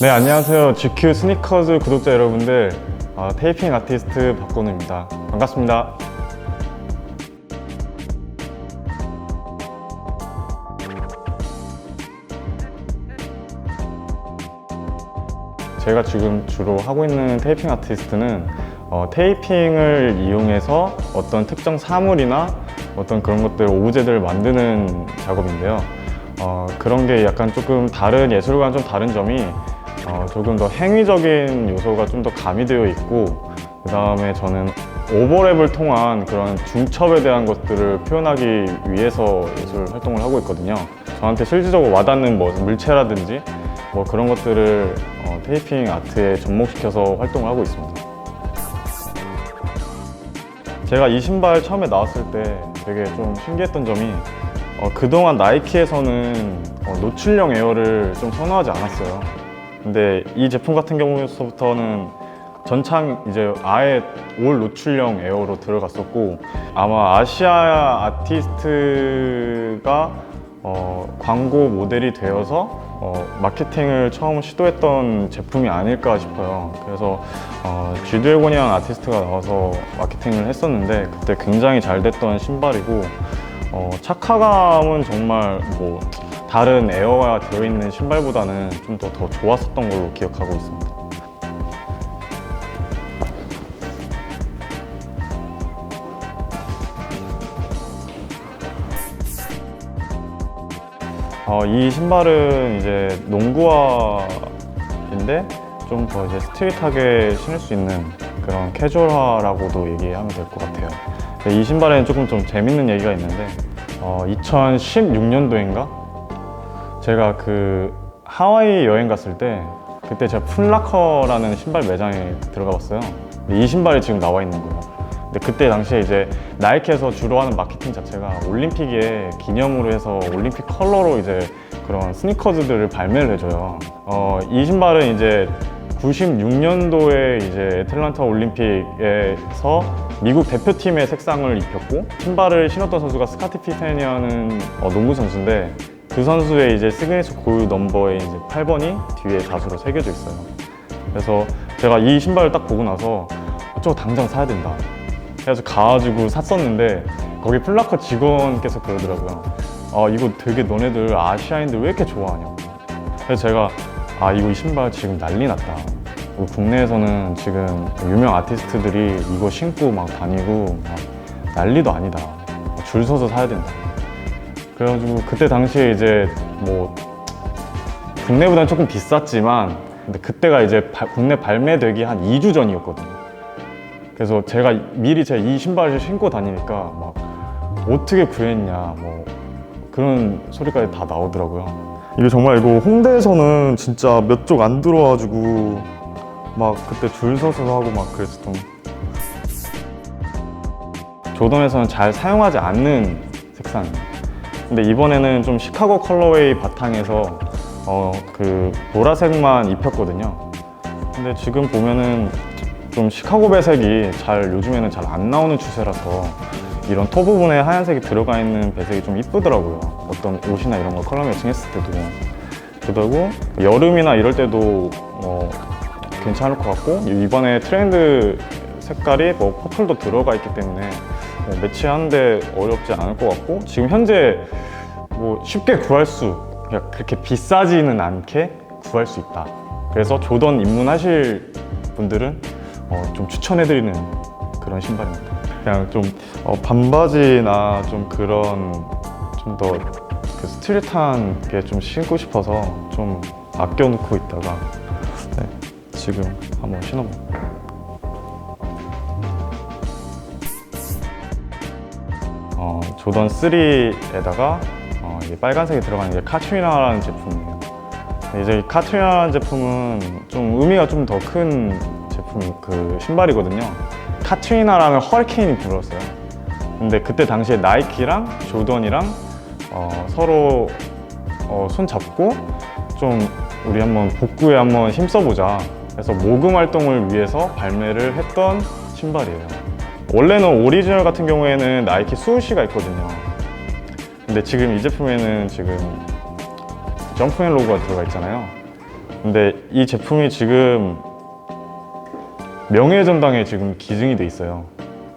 네, 안녕하세요. GQ 스니커즈 구독자 여러분들. 어, 테이핑 아티스트 박건우입니다. 반갑습니다. 제가 지금 주로 하고 있는 테이핑 아티스트는 어, 테이핑을 이용해서 어떤 특정 사물이나 어떤 그런 것들, 오브제들을 만드는 작업인데요. 어, 그런 게 약간 조금 다른 예술과는 좀 다른 점이 어, 조금 더 행위적인 요소가 좀 더 가미되어 있고 그 다음에 저는 오버랩을 통한 그런 중첩에 대한 것들을 표현하기 위해서 예술 활동을 하고 있거든요. 저한테 실질적으로 와닿는 뭐 물체라든지 뭐 그런 것들을 어, 테이핑 아트에 접목시켜서 활동을 하고 있습니다. 제가 이 신발 처음에 나왔을 때 되게 좀 신기했던 점이 어, 그동안 나이키에서는 어, 노출형 에어를 좀 선호하지 않았어요. 근데 이 제품 같은 경우에서부터는 전창 이제 아예 올 노출형 에어로 들어갔었고 아마 아시아 아티스트가 어, 광고 모델이 되어서 어, 마케팅을 처음 시도했던 제품이 아닐까 싶어요. 그래서 어, 쥐드래곤이라는 아티스트가 나와서 마케팅을 했었는데 그때 굉장히 잘 됐던 신발이고 어, 착화감은 정말 뭐 다른 에어가 되어있는 신발보다는 좀 더 더 좋았었던 걸로 기억하고 있습니다. 어, 이 신발은 이제 농구화인데 좀 더 이제 스트릿하게 신을 수 있는 그런 캐주얼화라고도 얘기하면 될 것 같아요. 이 신발에는 조금 좀 재밌는 얘기가 있는데 어, 2016년도인가 제가 그 하와이 여행 갔을 때 그때 제가 풀라커라는 신발 매장에 들어가 봤어요. 근데 이 신발이 지금 나와 있는 거예요. 근데 그때 당시에 이제 나이키에서 주로 하는 마케팅 자체가 올림픽에 기념으로 해서 올림픽 컬러로 이제 그런 스니커즈들을 발매를 해줘요. 어, 이 신발은 이제 96년도에 이제 애틀란타 올림픽에서 미국 대표팀의 색상을 입혔고 신발을 신었던 선수가 스카티 피펜이라는 어, 농구 선수인데 그 선수의 이제 시그니처 골 넘버에 이제 8번이 뒤에 자수로 새겨져 있어요. 그래서 제가 이 신발을 딱 보고 나서 저거 당장 사야 된다. 그래서 가가지고 샀었는데 거기 플라커 직원께서 그러더라고요. 아 이거 되게 너네들 아시아인들 왜 이렇게 좋아하냐고. 그래서 제가 아 이거 이 신발 지금 난리 났다. 국내에서는 지금 유명 아티스트들이 이거 신고 막 다니고 막 난리도 아니다. 줄 서서 사야 된다. 그래가지고 그때 당시에 이제 뭐 국내보다는 조금 비쌌지만 근데 그때가 이제 바- 국내 발매되기 한 2주 전이었거든요. 그래서 제가 미리 제가 이 신발을 신고 다니니까 막 어떻게 구했냐 뭐 그런 소리까지 다 나오더라고요. 이게 정말 이거 홍대에서는 진짜 몇 쪽 안 들어와가지고 막 그때 줄 서서 하고 막 그랬었던. 조던에서는 잘 사용하지 않는 색상이에요. 근데 이번에는 좀 시카고 컬러웨이 바탕에서 어 그 보라색만 입혔거든요. 근데 지금 보면은 좀 시카고 배색이 잘 요즘에는 잘 안 나오는 추세라서 이런 토 부분에 하얀색이 들어가 있는 배색이 좀 이쁘더라고요. 어떤 옷이나 이런 거 컬러 매칭했을 때도 그러고 여름이나 이럴 때도 뭐 괜찮을 것 같고 이번에 트렌드 색깔이 뭐 퍼플도 들어가 있기 때문에 뭐 매치하는데 어렵지 않을 것 같고 지금 현재 뭐 쉽게 구할 수 그냥 그렇게 비싸지는 않게 구할 수 있다. 그래서 조던 입문하실 분들은 어, 좀 추천해드리는 그런 신발입니다. 그냥 좀 어, 반바지나 좀 그런 좀 더 그 스트릿한 게 좀 신고 싶어서 좀 아껴놓고 있다가 네, 지금 한번 신어볼게요. 어, 조던 3에다가 어, 이게 빨간색이 들어가는 게 카트리나라는 제품이에요. 이제 이 카트리나라는 제품은 좀 의미가 좀 더 큰 제품 그 신발이거든요. 카트리나라는 허리케인이 불었어요. 근데 그때 당시에 나이키랑 조던이랑 어, 서로 어, 손 잡고 좀 우리 한번 복구에 한번 힘써보자. 그래서 모금 활동을 위해서 발매를 했던 신발이에요. 원래는 오리지널 같은 경우에는 나이키 수우시가 있거든요. 근데 지금 이 제품에는 지금 점프앤 로고가 들어가 있잖아요. 근데 이 제품이 지금 명예전당에 지금 기증이 돼 있어요.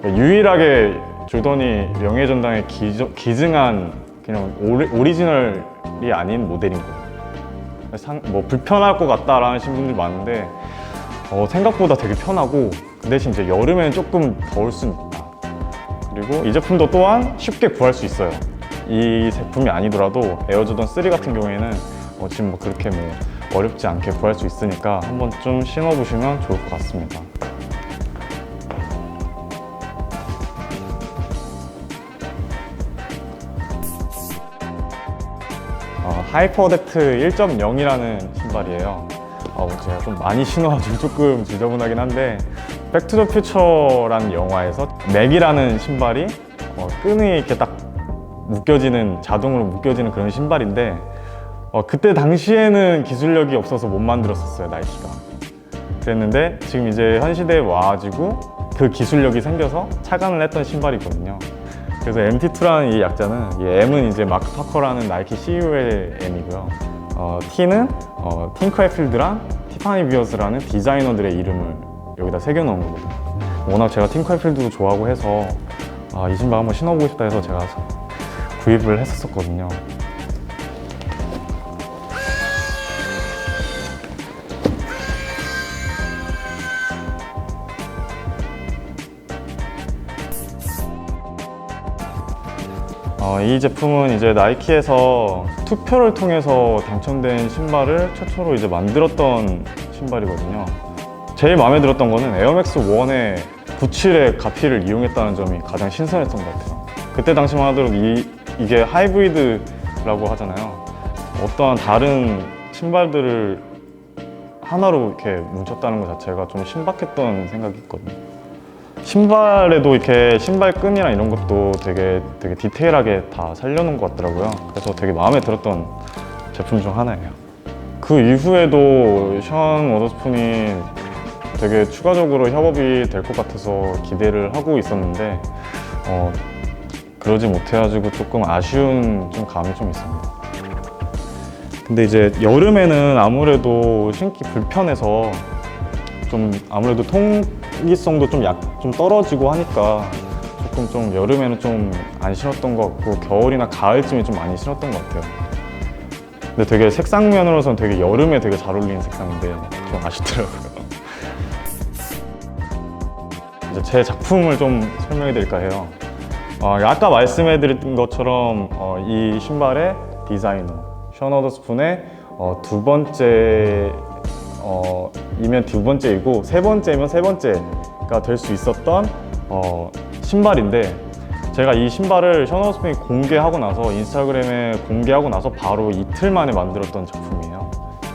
그러니까 유일하게 조던이 명예전당에 기증한 그냥 오리, 오리지널이 아닌 모델인 거예요. 상, 뭐 불편할 것 같다라는 신분들 많은데 어, 생각보다 되게 편하고 그 대신 이제 여름에는 조금 더울 수는 있다. 그리고 이 제품도 또한 쉽게 구할 수 있어요. 이 제품이 아니더라도 에어조던 3 같은 경우에는 어, 지금 뭐 그렇게 뭐 어렵지 않게 구할 수 있으니까 한번 좀 신어보시면 좋을 것 같습니다. 어, 하이퍼덱트 1.0이라는 신발이에요. 어, 제가 좀 많이 신어가지고 조금 지저분하긴 한데 백투더 퓨처라는 영화에서 맥이라는 신발이 어, 끈이 이렇게 딱 묶여지는 자동으로 묶여지는 그런 신발인데 어, 그때 당시에는 기술력이 없어서 못 만들었었어요 나이키가. 그랬는데 지금 이제 현 시대에 와가지고 그 기술력이 생겨서 착안을 했던 신발이거든요. 그래서 MT2라는 이 약자는 이 M은 이제 마크 파커라는 나이키 CEO의 M이고요. 어, T는 어, 팅커 해필드랑 티파니 비어스라는 디자이너들의 이름을 여기다 새겨놓은 거거든요 워낙 제가 팅커 해필드도 좋아하고 해서 아, 이 신발 한번 신어보고 싶다 해서 제가 구입을 했었거든요 어, 이 제품은 이제 나이키에서 투표를 통해서 당첨된 신발을 최초로 이제 만들었던 신발이거든요. 제일 마음에 들었던 거는 에어맥스 1의 97의 가피를 이용했다는 점이 가장 신선했던 것 같아요. 그때 당시만 하더라도 이, 이게 하이브리드라고 하잖아요. 어떠한 다른 신발들을 하나로 이렇게 뭉쳤다는 것 자체가 좀 신박했던 생각이 있거든요. 신발에도 이렇게 신발 끈이나 이런 것도 되게 되게 디테일하게 다 살려놓은 것 같더라고요. 그래서 되게 마음에 들었던 제품 중 하나예요. 그 이후에도 션 워더스푼이 되게 추가적으로 협업이 될 것 같아서 기대를 하고 있었는데 어, 그러지 못해가지고 조금 아쉬운 좀 감이 좀 있습니다. 근데 이제 여름에는 아무래도 신기 불편해서 좀 아무래도 통기성도 좀 약 좀 떨어지고 하니까 조금 좀 여름에는 좀안 신었던 것 같고 겨울이나 가을쯤에 좀 많이 신었던 것 같아요. 근데 되게 색상 면으로서는 되게 여름에 되게 잘 어울리는 색상인데 좀 아쉽더라고요. 이제 제 작품을 좀 설명해 드릴까 해요. 어, 아까 말씀해 드린 것처럼 어, 이 신발의 디자이너 션 워더스푼의 어, 두 번째 어, 이면 두 번째이고 세 번째면 세 번째가 될 수 있었던 어, 신발인데 제가 이 신발을 셔너스푼이 공개하고 나서 인스타그램에 공개하고 나서 바로 이틀 만에 만들었던 작품이에요.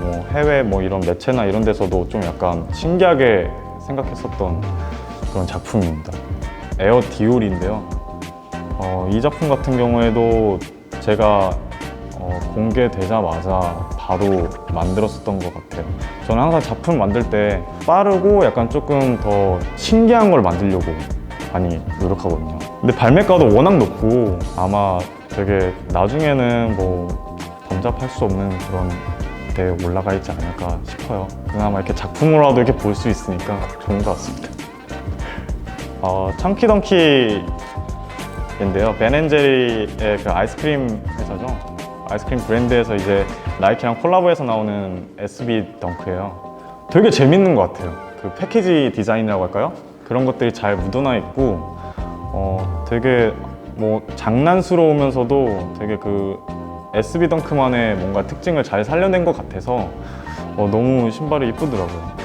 뭐 해외 뭐 이런 매체나 이런 데서도 좀 약간 신기하게 생각했었던 그런 작품입니다. 에어 디올인데요. 어, 이 작품 같은 경우에도 제가 어, 공개되자마자 바로 만들었었던 것 같아요. 저는 항상 작품 만들 때 빠르고 약간 조금 더 신기한 걸 만들려고 많이 노력하거든요. 근데 발매가도 워낙 높고 아마 되게 나중에는 뭐 범접할 수 없는 그런 데 올라가 있지 않을까 싶어요. 그나마 이렇게 작품으로라도 이렇게 볼 수 있으니까 좋은 것 같습니다. 어, 청키덩키 인데요. 베넨제리의 그 아이스크림 회사죠. 아이스크림 브랜드에서 이제 나이키랑 콜라보해서 나오는 SB 덩크예요. 되게 재밌는 것 같아요. 그 패키지 디자인이라고 할까요? 그런 것들이 잘 묻어나 있고, 어, 되게 뭐 장난스러우면서도 되게 그 SB 덩크만의 뭔가 특징을 잘 살려낸 것 같아서 어, 너무 신발이 이쁘더라고요.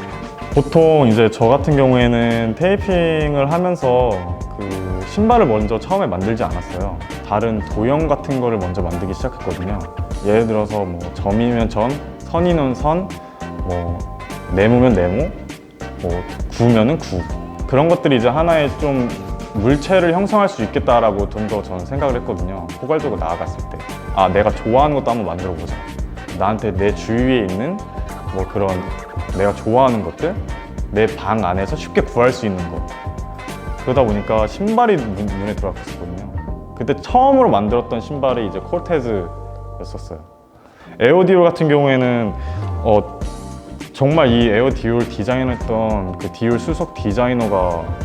보통 이제 저 같은 경우에는 테이핑을 하면서 그 신발을 먼저 처음에 만들지 않았어요. 다른 도형 같은 거를 먼저 만들기 시작했거든요. 예를 들어서 뭐 점이면 점, 선이면 선, 뭐 네모면 네모, 뭐 구면은 구. 그런 것들이 이제 하나의 좀 물체를 형성할 수 있겠다라고 좀 더 저는 생각을 했거든요. 포괄적으로 나아갔을 때. 아, 내가 좋아하는 것도 한번 만들어 보자. 나한테 내 주위에 있는 뭐 그런 내가 좋아하는 것들, 내 방 안에서 쉽게 구할 수 있는 것. 그러다 보니까 신발이 눈- 눈에 들어왔었거든요. 그때 처음으로 만들었던 신발이 이제 콜테즈였었어요. 에어디오 같은 경우에는 어, 정말 이 에어 디올 디자인했던 그 디올 수석 디자이너가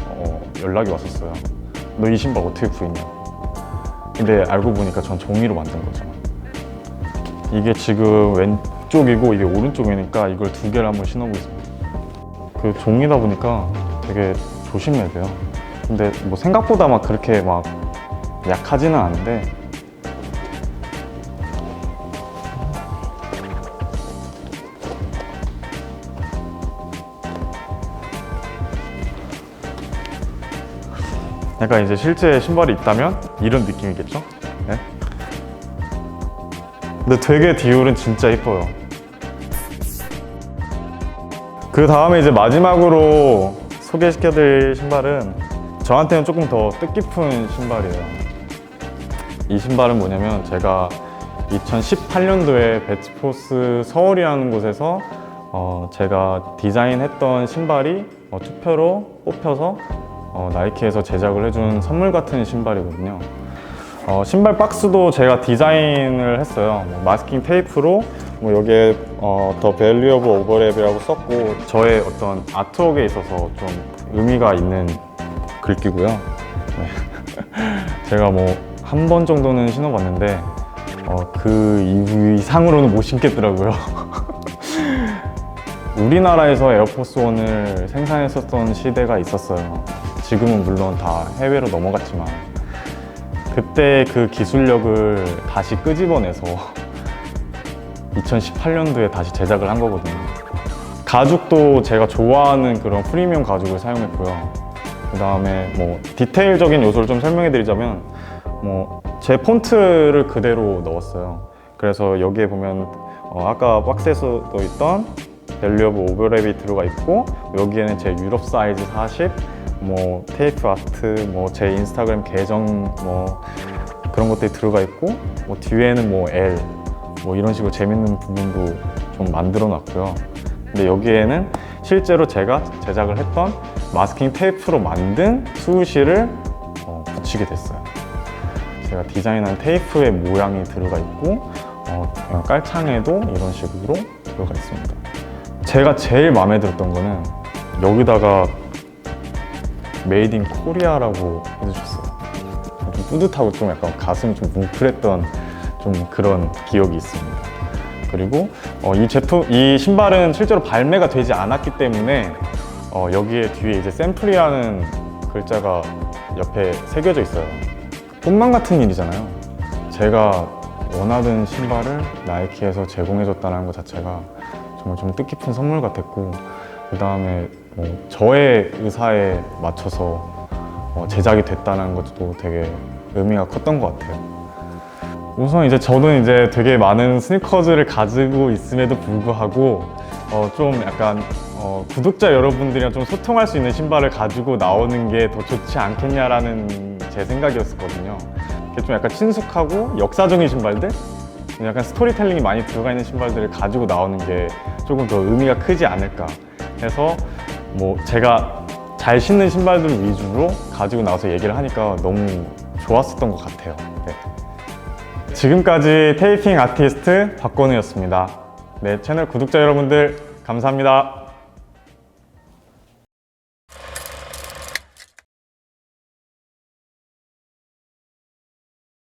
어, 연락이 왔었어요. 너 이 신발 어떻게 구했냐? 근데 알고 보니까 전 종이로 만든 거죠. 이게 지금 왼 쪽이고 이게 오른쪽이니까 이걸 두 개를 한번 신어보겠습니다. 그 종이다 보니까 되게 조심해야 돼요. 근데 뭐 생각보다 막 그렇게 막 약하지는 않은데 약간 이제 실제 신발이 있다면 이런 느낌이겠죠? 네? 근데 되게 디올은 진짜 이뻐요. 그 다음에 이제 마지막으로 소개시켜드릴 신발은 저한테는 조금 더 뜻깊은 신발이에요. 이 신발은 뭐냐면 제가 2018년도에 배츠포스 서울이라는 곳에서 어, 제가 디자인했던 신발이 어, 투표로 뽑혀서 어, 나이키에서 제작을 해준 선물 같은 신발이거든요. 어, 신발 박스도 제가 디자인을 했어요. 뭐 마스킹 테이프로 뭐 여기에 어, 더 밸류 오브 오버랩이라고 썼고 저의 어떤 아트웍에 있어서 좀 의미가 있는 글귀고요. 네. 제가 뭐 한 번 정도는 신어봤는데 어, 그 이후 이상으로는 못 신겠더라고요. 우리나라에서 에어포스 원을 생산했었던 시대가 있었어요. 지금은 물론 다 해외로 넘어갔지만 그때 그 기술력을 다시 끄집어내서 2018년도에 다시 제작을 한 거거든요. 가죽도 제가 좋아하는 그런 프리미엄 가죽을 사용했고요. 그 다음에 뭐 디테일적인 요소를 좀 설명해 드리자면 뭐 제 폰트를 그대로 넣었어요. 그래서 여기에 보면 어, 아까 박스에서도 있던 밸류 오브 오버랩이 들어가 있고 여기에는 제 유럽 사이즈 40, 뭐 테이프 아트, 뭐 제 인스타그램 계정 뭐 그런 것들이 들어가 있고 뭐 뒤에는 뭐 L 뭐 이런 식으로 재밌는 부분도 좀 만들어 놨고요. 근데 여기에는 실제로 제가 제작을 했던 마스킹 테이프로 만든 수우실을 어, 붙이게 됐어요. 제가 디자인한 테이프의 모양이 들어가 있고 어, 깔창에도 이런 식으로 들어가 있습니다. 제가 제일 마음에 들었던 거는 여기다가 메이드 인 코리아라고 해주셨어요. 좀 뿌듯하고 좀 약간 가슴이 좀 뭉클했던 좀 그런 기억이 있습니다. 그리고 어, 이 제품, 이 신발은 실제로 발매가 되지 않았기 때문에 어, 여기에 뒤에 이제 샘플이라는 글자가 옆에 새겨져 있어요. 꿈만 같은 일이잖아요. 제가 원하던 신발을 나이키에서 제공해줬다는 것 자체가 정말 좀 뜻깊은 선물 같았고 그 다음에 뭐 저의 의사에 맞춰서 어, 제작이 됐다는 것도 되게 의미가 컸던 것 같아요. 우선 이제 저는 이제 되게 많은 스니커즈를 가지고 있음에도 불구하고 어, 좀 약간 어, 구독자 여러분들이랑 좀 소통할 수 있는 신발을 가지고 나오는 게 더 좋지 않겠냐라는 제 생각이었거든요. 이게 좀 약간 친숙하고 역사적인 신발들, 약간 스토리텔링이 많이 들어가 있는 신발들을 가지고 나오는 게 조금 더 의미가 크지 않을까 해서 뭐 제가 잘 신는 신발들 위주로 가지고 나와서 얘기를 하니까 너무 좋았었던 것 같아요. 네. 지금까지 테이핑 아티스트 박건우였습니다. 네, 채널 구독자 여러분들 감사합니다.